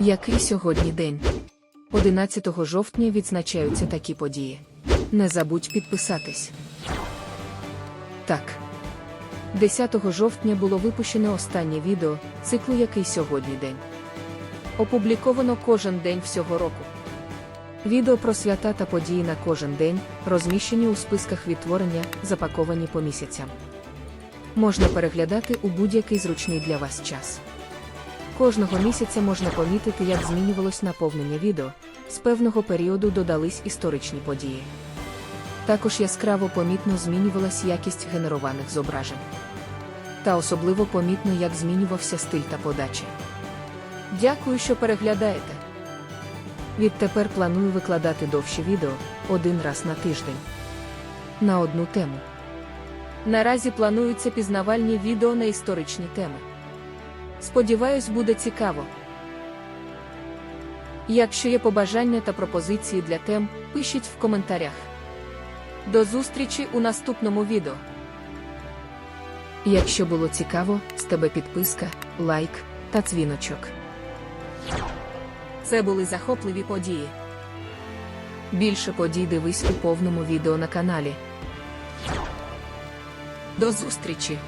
Який сьогодні день? 11 жовтня відзначаються такі події. Не забудь підписатись. Так. 10 жовтня було випущено останнє відео циклу Який сьогодні день. Опубліковано кожен день всього року. Відео про свята та події на кожен день розміщені у списках відтворення, запаковані по місяцям. Можна переглядати у будь-який зручний для вас час. Кожного місяця можна помітити, як змінювалось наповнення відео, з певного періоду додались історичні події. Також яскраво помітно змінювалась якість генерованих зображень. Та особливо помітно, як змінювався стиль та подача. Дякую, що переглядаєте. Відтепер планую викладати довші відео один раз на тиждень. На одну тему. Наразі плануються пізнавальні відео на історичні теми. Сподіваюсь, буде цікаво. Якщо є побажання та пропозиції для тем, пишіть в коментарях. До зустрічі у наступному відео. Якщо було цікаво, з тебе підписка, лайк та дзвіночок. Це були захопливі події. Більше подій дивись у повному відео на каналі. До зустрічі!